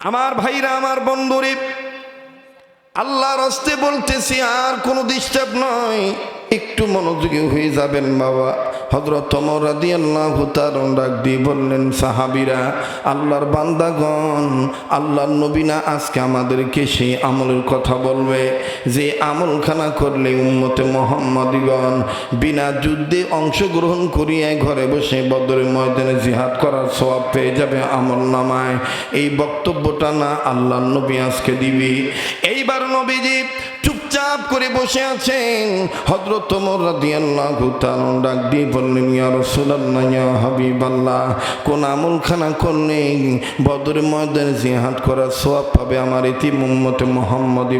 আমার ভাইরা, আমার বন্ধুরে, আল্লাহর হস্তে বলতেছি, আর কোনো ডিস্টার্ব নয়। একটু মনোযোগী হয়ে যাবেন বাবা। হজরত তমর রাদি আল্লাহ ডাক দিয়ে বললেন, সাহাবিরা, আল্লাহর বান্দাগণ, আল্লাহর নবীনা আজকে আমাদেরকে সেই আমলের কথা বলবে। যে আমলখানা করলে উম্মতে মোহাম্মদীগণ বিনা যুদ্ধে অংশগ্রহণ করিয়া ঘরে বসে বদরের ময়দানে জিহাদ করার সওয়াব পেয়ে যাবে আমল নামায়। এই বক্তব্যটা না আল্লাহর নবী আজকে দিবি। এইবার নবীজি চুপচাপ করে বসে আছেন। হজরত ডাক দিয়ে বললেন হাবিবাল্লাহ, কোন করলে বদরের ময়দানে জিহাদ করার পাবে আমার ইতি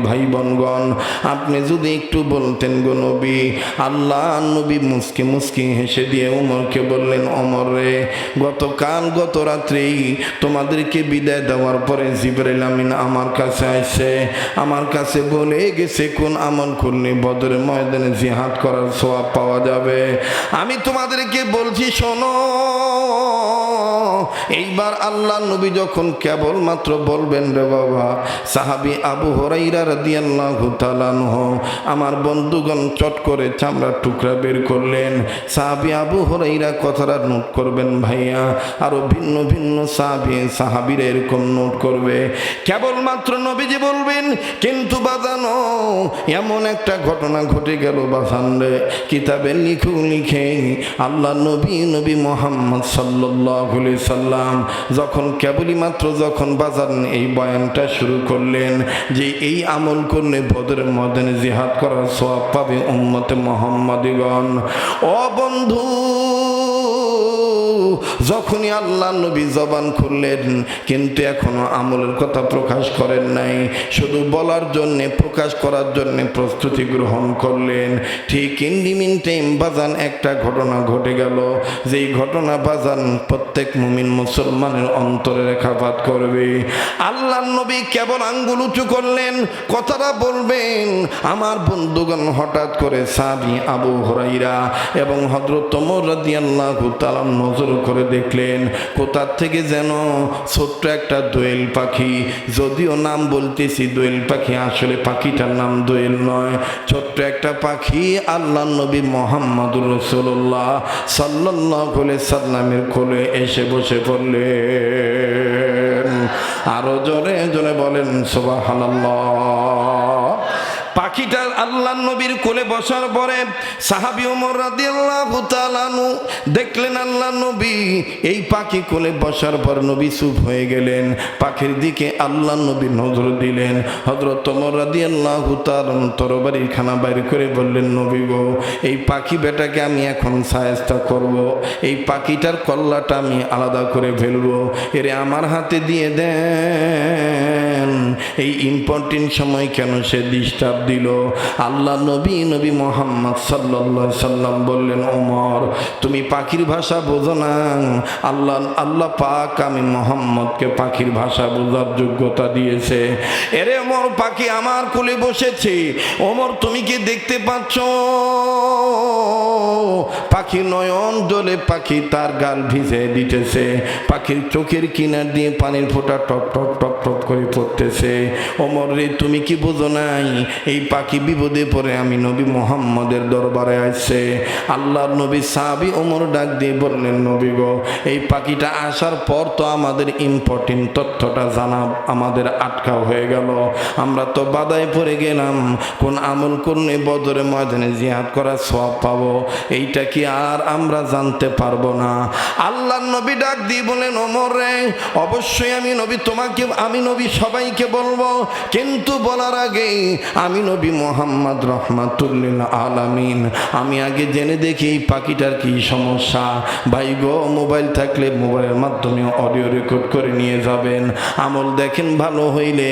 ভাই বোনগণ আপনি যদি একটু বলতেন গো নবী, আল্লাহ নবী মুসকি মুসকি হেসে দিয়ে ওমরকে বললেন অমর রে, গতকাল গত রাত্রেই তোমাদেরকে বিদায় দেওয়ার পরে জিবরাইল আমিন আমার কাছে আসছে আমার কাছে বলে গেছে, কোন আমল করলে বদরের ময়দানে জিহাদ করার সোয়াব পাওয়া যাবে। আমি তোমাদেরকে বলছি শোনো। এইবার আল্লাহ নবী যখন কেবল মাত্র বলবেন রে বাবা, সাহাবি আবু হরাইরা রাদিয়াল্লাহু তাআলা আমার বন্ধুগণ চট করে চামড়ার টুকরা বের করলেন। সাহাবি আবু হরাইরা কথাটা নোট করবেন ভাইয়া, আরও ভিন্ন ভিন্ন সাহাবি, সাহাবিরা এরকম নোট করবে। কেবলমাত্র নবীজি বলবেন, কিন্তু বাজানো, এমন একটা ঘটনা ঘটে গেল বাসানরে কিতাবে লিখু লিখে, আল্লাহ নবী নবী মোহাম্মদ সাল্লাহ সাল্লাম, যখন কেবলই মাত্র যখন বাজার এই বয়ানটা শুরু করলেন যে এই আমল করলে বদরে মদনে জিহাদ করার সব পাবে উম্মতে মোহাম্মদীগণ। ও বন্ধু যখনই আল্লাহ নবী জবান খুললেন, কিন্তু এখনও আমলের কথা প্রকাশ করেন নাই। শুধু বলার জন্যে, প্রকাশ করার জন্যে প্রস্তুতি গ্রহণ করলেন। ঠিক ইন্ডিমিন টাইম বাজান একটা ঘটনা ঘটে গেল। যেই ঘটনা বাজান প্রত্যেক মুমিন মুসলমানের অন্তরে রেখাপাত করবে। আল্লাহ নবী কেবল আঙ্গুল উঁচু করলেন, কথাটা বলবেন। আমার বন্ধুগণ হঠাৎ করে সাবি আবু হরাইরা এবং হজরত তোমর রাদিয়াল্লাহু তাআলা নজর করে দেখলেন, কোথার থেকে যেন ছোট্ট একটা দোয়েল পাখি, যদিও নাম বলতেছি দোয়েল পাখি, আসলে পাখিটার নাম দোয়েল নয়, ছোট্ট একটা পাখি আল্লাহ নবী মোহাম্মদুর রসুল্লাহ সাল্লাহ সাল্লামের কোলে এসে বসে পড়লেন। আরও জোরে জোরে বলেন সোবাহ পাখিটা আল্লাহ নবীর কোলে বসার পরে সাহাবি ওমর রাদিয়াল্লাহু তাআলানু দেখলেন আল্লাহ নবী এই পাখি কোলে বসার পর নবী চুপ হয়ে গেলেন। পাখির দিকে আল্লাহ নবী নজর দিলেন। হযরত ওমর রাদিয়াল্লাহু তাআলা তরবারির খানা বাইর করে বললেন, নবী গো, এই পাখি বেটাকে আমি এখন সায়স্তা করব। এই পাখিটার কল্লাটা আমি আলাদা করে ফেলব। এরে আমার হাতে দিয়ে দেন। এই ইম্পর্টেন্ট সময় কেন সে ডিস্টার্ব দিল? আল্লাহ নবী নবী মোহাম্মদ সাল্লা সাল্লাম বললেন, ওমর, তুমি পাখির ভাষা বোঝো না। আল্লাহ আল্লাহ পাক আমি মোহাম্মদকে পাখির ভাষা বোঝার যোগ্যতা দিয়েছে। এরে ওমর, পাখি আমার কোলে বসেছে। ওমর, তুমি কি দেখতে পাচ্ছ? পাখি নয়ন জলে পাখি তার গাল ভিজে দিতেছে। পাখির চোখের কিনার দিয়ে পানির ফোঁটা টপ টপ টপ করে পড়তেছে। ওমর রে, তুমি কি বোঝো নাই? এই পাখি বিপদে পড়ে আমি নবী মোহাম্মদের দরবারে আসছে আল্লাহর নবী সাহাবি ওমর ডাক দিয়ে বললেন, নবী গো, এই পাখিটা আসার পর তো আমাদের ইম্পর্টেন্ট তথ্যটা জানা আমাদের আটকা হয়ে গেল। আমরা তো বাদায় পড়ে গেলাম। কোন আমল করলে বদরে ময়দানে জিহাদ করার সব পাবো? এইটা কি আর আমরা জানতে পারব না? আল্লাহ নবী ডাক দিয়ে বলেন ওমর রে, অবশ্যই আমি নবী, তোমাকে আমি নবী সবাইকে বলব, কিন্তু বলার আগে আমি নবী মোহাম্মদ রহমাতুল্লিল আলামিন। আমি আগে জেনে দেখি এই পাখিটার কি সমস্যা। ভাই গো, মোবাইল থাকলে মোবাইলের মাধ্যমে অডিও রেকর্ড করে নিয়ে যাবেন। আমল দেখেন ভালো হইলে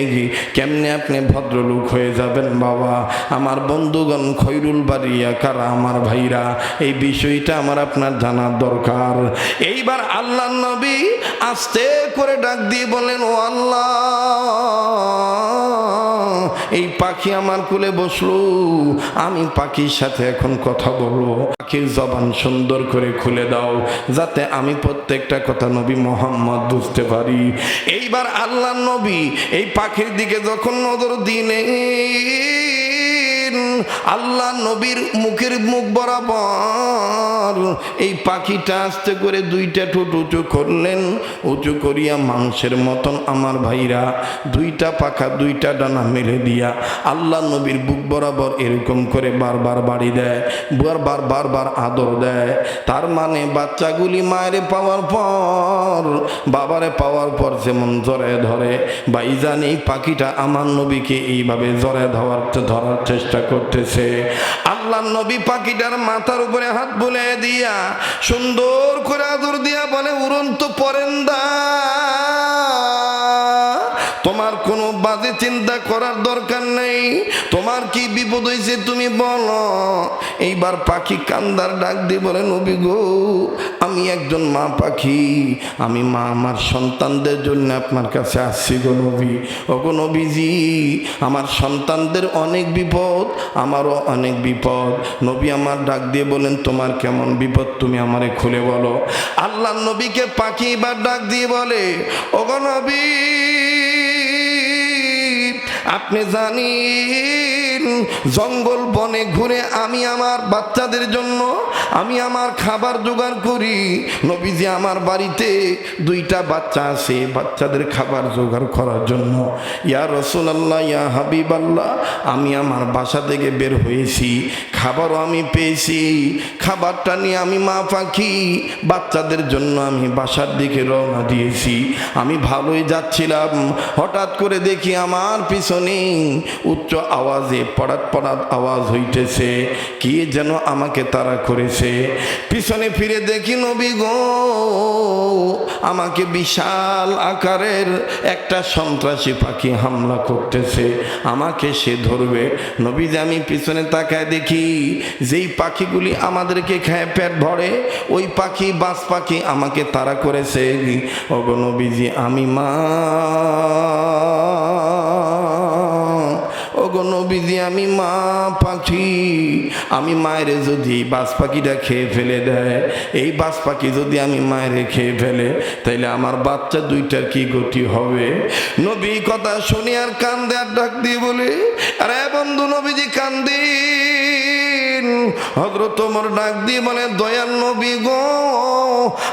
কেমনে আপনি ভদ্রলোক হয়ে যাবেন বাবা? আমার বন্ধুগণ খৈরুল বাড়িয়া কারা আমার ভাইরা? এই বিষয়টা আমার আপনার জানার দরকার। এইবার আল্লাহ নবী আস্তে করে ডাক দিয়ে বলেন, ও আল্লাহ এই পাখি আমার কুলে বসল। আমি পাখির সাথে এখন কথা বলব। পাখির জবান সুন্দর করে খুলে দাও, যাতে আমি প্রত্যেকটা কথা নবী মোহাম্মদ বুঝতে পারি। এইবার আল্লাহ নবী এই পাখির দিকে যখন নজর দিলেন আল্লাহ নবীর মুখের মুখ বরাবর এই পাখিটা আস্তে করে দুইটা ঠোঁট উঁচু করলেন, উঁচু করিয়া মানুষের মতন আমার ভাইরা দুইটা পাখা দুইটা ডানা মেলে দিয়া আল্লাহ নবীর বুক বরাবর এরকম করে বারবার বাড়ি দেয়, বারবার বারবার আদর দেয়। তার মানে বাচ্চাগুলি মায়েরে পাওয়ার পর, বাবারে পাওয়ার পর যেমন জরে ধরে ভাইজান এই পাখিটা আমার নবীকে এইভাবে জরে ধরার ধরার চেষ্টা করতেছে। আল্লাহ নবী পাখিটার মাথার উপরে হাত বুলে দিয়া সুন্দর করে আদর দিয়া বলে, উড়ন্ত পরেন্দা, তোমার কোনো বাজে চিন্তা করার দরকার নেই। তোমার কি বিপদ হয়েছে তুমি বলো। এইবার পাখি কান্দার ডাক দিয়ে বলে, নবী গো, আমি একজন মা পাখি। আমি মা আমার সন্তানদের জন্য আপনার কাছে আসছি গো নবী। ও গো নবীজি, আমার সন্তানদের অনেক বিপদ, আমারও অনেক বিপদ। নবী আমার ডাক দিয়ে বলেন, তোমার কেমন বিপদ তুমি আমারে খুলে বলো। আল্লাহ নবীকে পাখি এবার ডাক দিয়ে বলে ও গো নবী আপনি জানেন, জঙ্গল বনে ঘুরে আমি আমার বাচ্চাদের জন্য আমি আমার খাবার জোগাড় করি। নবীজি আমার বাড়িতে দুইটা বাচ্চা আছে, বাচ্চাদের খাবার জোগাড় করার জন্য। ইয়া রসুল আল্লাহ ইয়া হাবিব আল্লাহ আমি আমার বাসা থেকে বের হয়েছি। খাবারও আমি পেয়েছি, খাবারটা নিয়ে আমি মা পাখি, বাচ্চাদের জন্য আমি বাসার দিকে রওনা দিয়েছি। আমি ভালোই যাচ্ছিলাম, হঠাৎ করে দেখি আমার পিছনে উচ্চ আওয়াজে পড়াত পড়াত আওয়াজ হইতেছে, কি যেন আমাকে তারা করেছে। পিছনে ফিরে দেখি নবী গো, আমাকে বিশাল আকারের একটা সন্ত্রাসী পাখি হামলা করতেছে, আমাকে সে ধরবে। নবী যে আমি পিছনে তাকায় দেখি যেই পাখিগুলি আমাদেরকে খায় পেট ভরে, ওই পাখি বাস পাখি আমাকে তারা করেছে। ওগো নবীজি, আমি মা। নবীজি, আমি মা পাখি। আমি মায়ের যদি বাস পাখিটা খেয়ে ফেলে দেয়, এই বাস পাখি যদি আমি মায়ের খেয়ে ফেলে, তাইলে আমার বাচ্চা দুইটার কি গতি হবে? নবী কথা শুনি আর কান্দে আর ডাক দিয়ে বলে, আরে বন্ধু নবীজি কান্দিন হজরত মোর ডাক দিয়ে বলে, দয়াল নবী গো,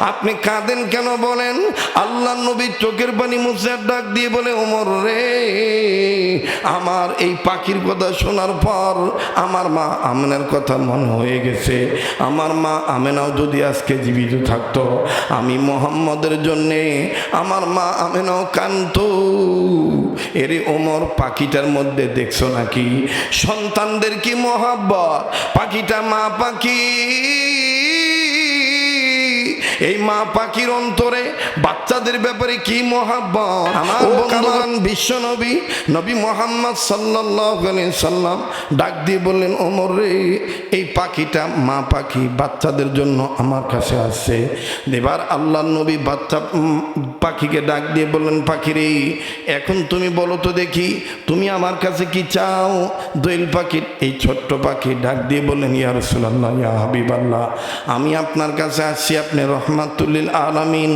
আপনি কাঁদেন কেন বলেন? আল্লাহ নবী চোখের পানি মুছে ডাক দিয়ে বলে, ওমর রে, আমার এই পাখির কথা শোনার পর আমার মা আমেনার কথা মনে হয়ে গেছে। আমার মা আমেনাও যদি আজকে জীবিত থাকতো, আমি মোহাম্মদের জন্যে আমার মা আমেনাও কান্ত এরে ওমর পাখিটার মধ্যে দেখছ নাকি? সন্তানদের কি মহাব্বত? পাখিটা মা পাখি। এই মা পাখির অন্তরে বাচ্চাদের ব্যাপারে কি মহাব্বত? আমার বন্ধুগণ বিশ্ব নবী নবী মোহাম্মদ সাল্লাম ডাক দিয়ে বললেন ওমর রে এই পাখিটা মা পাখি বাচ্চাদের জন্য আমার কাছে আসছে। এবার আল্লাহ নবী বাচ্চা পাখিকে ডাক দিয়ে বললেন পাখি রে এখন তুমি বলো তো দেখি তুমি আমার কাছে কি চাও? দোয়েল পাখির এই ছোট্ট পাখি ডাক দিয়ে বললেন ইয়া রসুল্লাহ ইয়া হাবিব আল্লাহ আমি আপনার কাছে আসছি আপনি রহমাতুল্লিল আলামিন।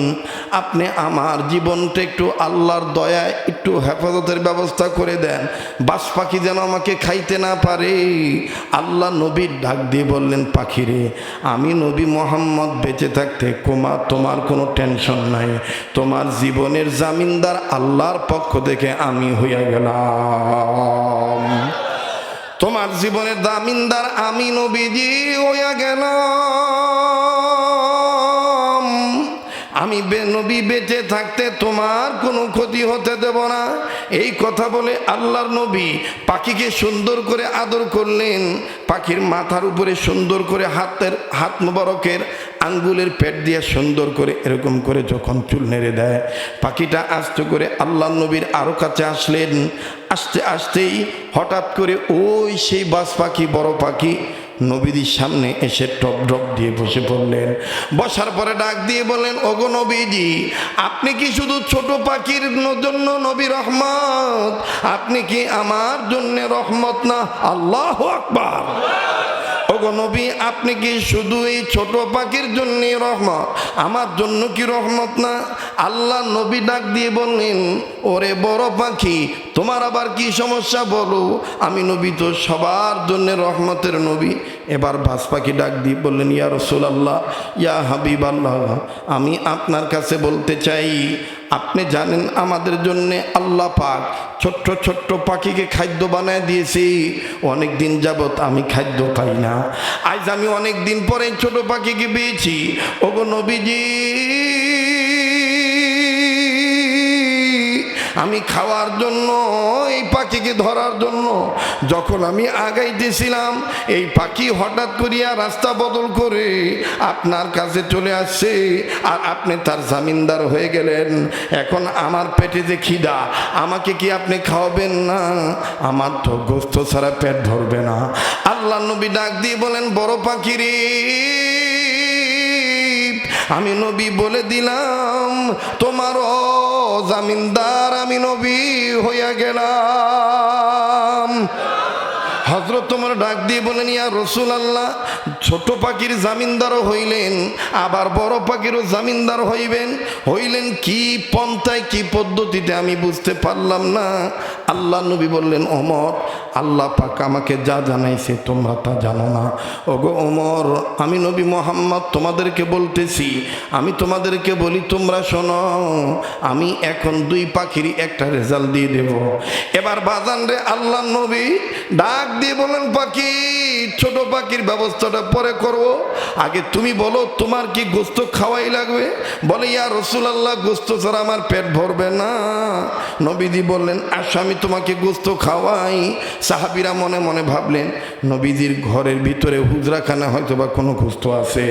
আপনি আমার জীবনটা একটু আল্লাহর দয়ায় একটু হেফাজতের ব্যবস্থা করে দেন। বাস পাখি যেন আমাকে খাইতে না পারে। আল্লাহ নবীর ডাক দিয়ে বললেন, পাখিরে, আমি নবী মোহাম্মদ বেঁচে থাকতে কোমা, তোমার কোনো টেনশন নাই। তোমার জীবনের জামিনদার আল্লাহর পক্ষ থেকে আমি হইয়া গেলাম। তোমার জীবনের দামিনদার আমি নবীজি হইয়া গেলাম। আমি নবী বেঁচে থাকতে তোমার কোনো ক্ষতি হতে দেব না। এই কথা বলে আল্লাহর নবী পাখিকে সুন্দর করে আদর করলেন। পাখির মাথার উপরে সুন্দর করে হাতের হাত মোবারকের আঙ্গুলের পেট দিয়ে সুন্দর করে এরকম করে যখন চুল নেড়ে দেয়, পাখিটা আস্তে করে আল্লাহ নবীর আরও কাছে আসলেন। আস্তে, আস্তেই হঠাৎ করে ওই সেই বাস পাখি, বড় পাখি নবীজির সামনে এসে টপ ডপ দিয়ে বসে পড়লেন। বসার পরে ডাক দিয়ে বললেন, ওগো নবীজি, আপনি কি শুধু ছোট পাখির জন্য নবী রহমত? আপনি কি আমার জন্য রহমত না? আল্লাহ আকবার। নবী, আপনি কি শুধু এই ছোট পাখির জন্য রহমত? আমার জন্য কি রহমত না? আল্লাহ নবী ডাক দিয়ে বললেন, ওরে বড় পাখি, তোমার আবার কি সমস্যা বলো? আমি নবী তো সবার জন্য রহমতের নবী। এবার ভাস পাখি ডাক দিয়ে বললেন, ইয়া রসুল আল্লাহ ইয়া হাবিব আল্লাহ আমি আপনার কাছে বলতে চাই আপনি জানেন আমাদের জন্য আল্লাহ পাক ছোট্ট ছোট্ট পাখিকে খাদ্য বানায় দিয়েছি। অনেক দিন যাবত আমি খাদ্য পাই না। আজ আমি অনেক দিন পরে ছোট পাখিকে পেয়েছি। ওগো নবীজি আমি খাওয়ার জন্য, এই পাখিকে ধরার জন্য, যখন আমি আগাইতেছিলাম, এই পাখি হঠাৎ করিয়া রাস্তা বদল করে আপনার কাছে চলে আসছে, আর আপনি তার জামিনদার হয়ে গেলেন। এখন আমার পেটে যে খিদা, আমাকে কি আপনি খাওয়াবেন না? আমার তো গোস্ত ছাড়া পেট ধরবে না। আল্লাহ নবী ডাক দিয়ে বলেন, বড় পাখি রে আমি নবী বলে দিলাম তোমার জামিনদার আমি নবী হইয়া গেলাম। হজরত তোমার ডাক দিয়ে বলেন, ইয়া রসুল আল্লাহ ছোট পাখির জামিনদারও হইলেন, আবার বড় পাখিরও জামিনদার হইবেন। হইলেন কি পন্থায়, কি পদ্ধতিতে আমি বুঝতে পারলাম না। আল্লাহ নবী বললেন অমর আল্লাহ পাক আমাকে যা জানাইছে, তোমরা তা জানো না। ওগো ওমর, আমি নবী মোহাম্মদ তোমাদেরকে বলতেছি, আমি তোমাদেরকে বলি, তোমরা শোনো, আমি এখন দুই পাখির একটা রেজাল্ট দিয়ে দেব। এবার বাজান রে, আল্লাহ নবী ডাক দিয়ে বলেন পাখি, ছোট পাখির ব্যবস্থাটা পরে করব আগে তুমি বলো, তোমার কি গোস্ত খাওয়াই লাগবে? বলে, ইয়া রসুল আল্লাহ গোস্ত ছাড়া আমার পেট ভরবে না। নবীজি বললেন, আসো, আমি তোমাকে গোস্ত খাওয়াই। সাহাবিরা মনে মনে ভাবলেন, নবীজির ঘরের ভিতরে হুজরাখানা হয়তো বা কোনো গোস্ত আছে।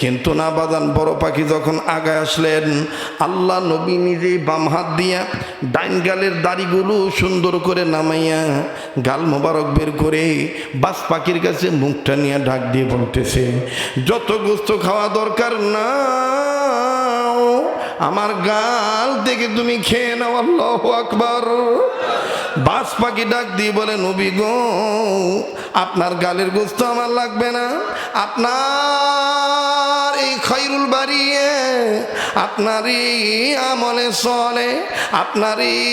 কিন্তু না বাদান বড় পাখি যখন আগায় আসলেন, আল্লাহ নবী নিজেই বাম হাত দিয়া ডাইন গালের দাড়িগুলো সুন্দর করে নামাইয়া গাল মোবারক বের করে বাস পাখির কাছে মুখটা নিয়ে ডাক দিয়ে বলতেছে, যত গোস্ত খাওয়া দরকার না আমার গাল থেকে তুমি খেয়ে নাও, আল্লাহ আকবার। বাস পাখি ডাক দিয়ে বলে, নবী গো, আপনার গালের গোস্ত আমার লাগবে না, আপনার এই খৈরুল বাড়িয়ে আপনার এই আমলে চলে আপনার এই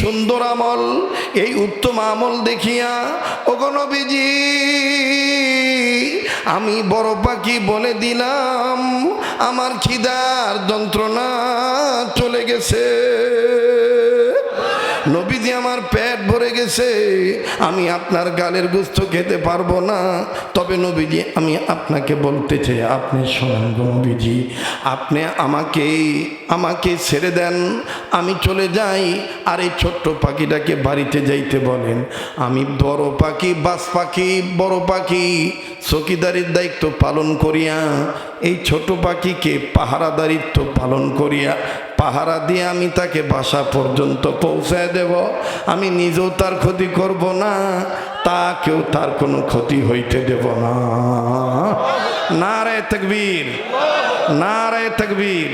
সুন্দর আমল, এই উত্তম আমল দেখিয়া, ওগো নবীজি, আমি বড় পাখি বলে দিলাম, আমার খিদার যন্ত্রণা চলে গেছে। নবীজি আমার পেট ভরে গেছে, আমি আপনার গালের গুস্ত খেতে পারব না। তবে নবীজি, আমি আপনাকে বলতে চাই, আপনি শোনেন নবীজি, আপনি আমাকে আমাকে ছেড়ে দেন, আমি চলে যাই। আর এই ছোট্ট পাখিটাকে বাড়িতে যাইতে বলেন, আমি বড় পাখি, বাস পাখি, বড় পাখি, চকিদারির দায়িত্ব পালন করিয়া এই ছোট পাখিকে পাহারাদারিত্ব পালন করিয়া পাহারা দিয়ে আমি তাকে বাসা পর্যন্ত পৌঁছায় দেব। আমি নিজেও তার ক্ষতি করব না তাকেও তার কোনো ক্ষতি হইতে দেব না। নারায় তকবীর নারায় তকবীর।